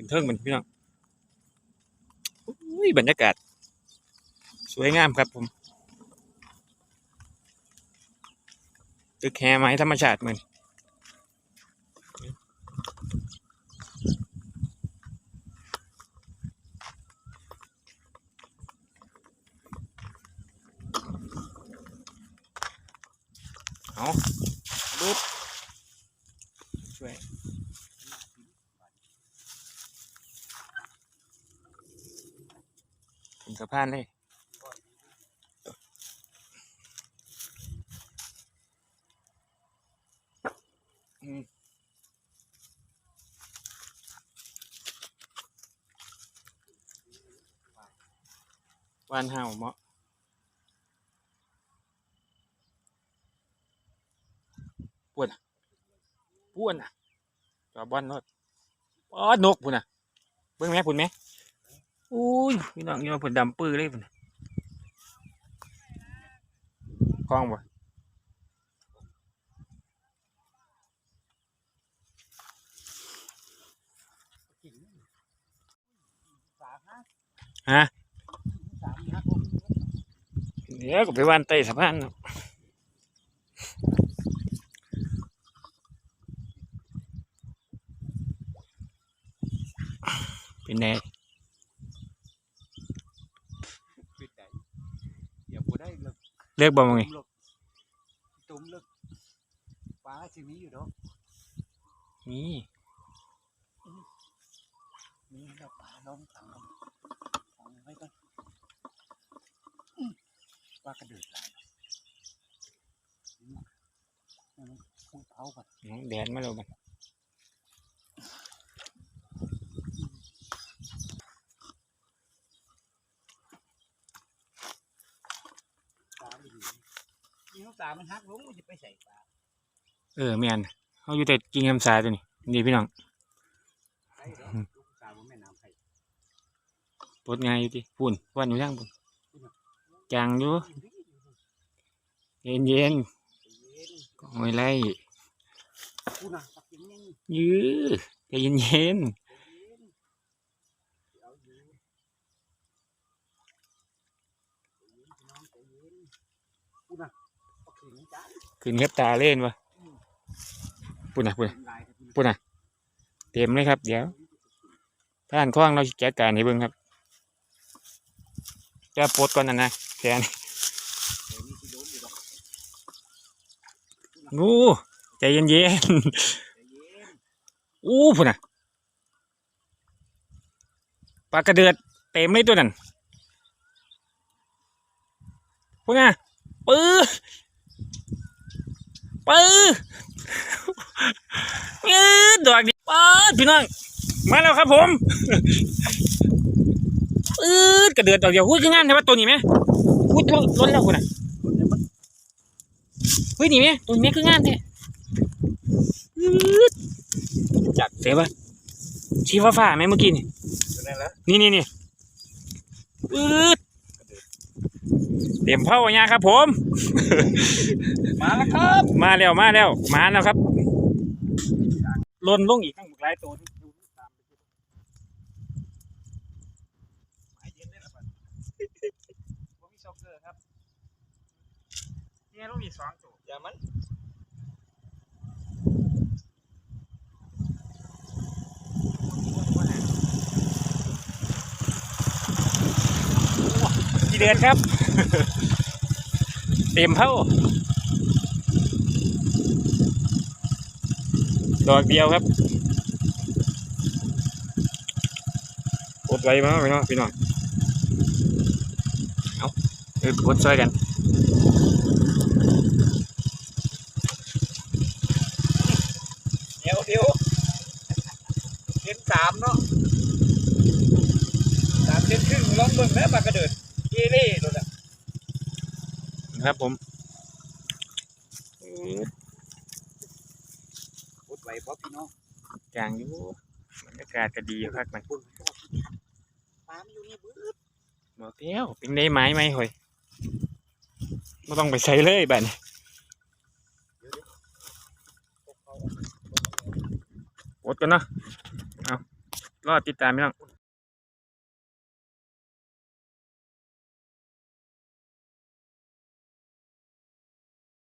ขึ้นเทิงมันพี่น้องอุ้ยบรรยากาศ สวยงามครับผมตึกแฮไม้ธรรมชาติเหมือนเอาบึ๊บช่วย ถึงสะพานเลยอืมวานเห่าเหมาะปวนะปวดนะจอบอลรถปอนกพุ่นอะเบิ่งแม่พุ่นแม่ อุ้ยพี่น้องนี่มาพุ่นดำปื้อเลยพุ่นน่ะคล้องบ่ฮะเดี๋ยวก็ไปวานใต้สะพานเนาะเป็นไง ปิดได้อย่าบ่ได้เลิก เลือกบ่มึงไงเลิกตุ้มเลิกปลาสิมีอยู่ดอกนี่มีแล้วปลาล้อมขังกันขังไว้ก่อนปลากระเดือดหลายอืมอืมพูดเผาก่อนแดนมาแล้วมัน ปลาไม่ดีนี่เขา ปลามันหักลงมันจะไปใส่ปลาเออแม่นเขาอยู่แต่กินคำสาตัวนี้นี่พี่น้องใส่ดอกลูกปลาบนแม่น้ำไผ่ปลดง่ายอยู่ดิปุ่นวันอยู่ทางปุ่นจางอยู่เย็นเย็นเย็นๆก็ไม่ไล่กูน่ะปักยังยังยื้อใจเย็นเย็นเย็นเอาอยู่ใจเย็นพี่น้องใจเย็นกูน่ะปักเขึ้นครับตาเล่นวะปุ่นนะปุ่นนะปุ่นนะเต็มเลยครับ เดี๋ยวท่านคว้างเราจัดการให้เบิ่งครับจะปลดก่อนนะนะแขนเดี๋ยวนี้ที่โดนอยู่ดอกงูใจเย็นเย็นอู้ปุ่นนะปลากระเดือดเต็มเลยตัวนั้นปุ่นนะปื้อ ปื้อยืดดอกดิป๊าดพี่น้อง มาแล้วครับผมปื๊ดกระเดือดดอกเดียวหุ้ยคืองามใช่ปะตัวนี้ไหมหุ้ยล้นล้นแล้วคุณอะเฮ้ยนี่ไหมตัวนี้ไหมคืองามแท้ปื๊ดจัดเสียปะชีฟ้าฟ้าไหมเมื่อกี้นี่นี่นี่นี่ปื๊ด เตรียมเผาอย่างครับ ผม มาแล้วครับ มาแล้วมาแล้วมาแล้วครับลนลงอีกตั้งหลายตัวนี่ดูนี่ตามไปดูหมายเย็นได้ละบัดผมมีช็อกเกอร์ครับเนี่ยลงอีกสองตัวอย่ามัน เดือนครับ เต็มเท่าดอกเดียวครับกดไว้มาพี่น้องพี่น้องเอาเออกดช่วยกันเดี๋ยวเดี๋ยวเส้นสามเนาะสามเส้นครึ่งลองเบิ่งแล้วปากกระเดิด เกเร่ตัวน่ะครับผมพูดไว้เพราะพี่น้องจางอยู่บรรยากาศก็ดีอยู่ครับมันพูดปลามันอยู่นี่บื้อบอกเที่ยวเป็นได้ไม้ไหมเฮ้ยไม่ต้องไปใช้เลยบัดนี้พวกเขากดกันเนาะเอารอติดตามพี่น้อง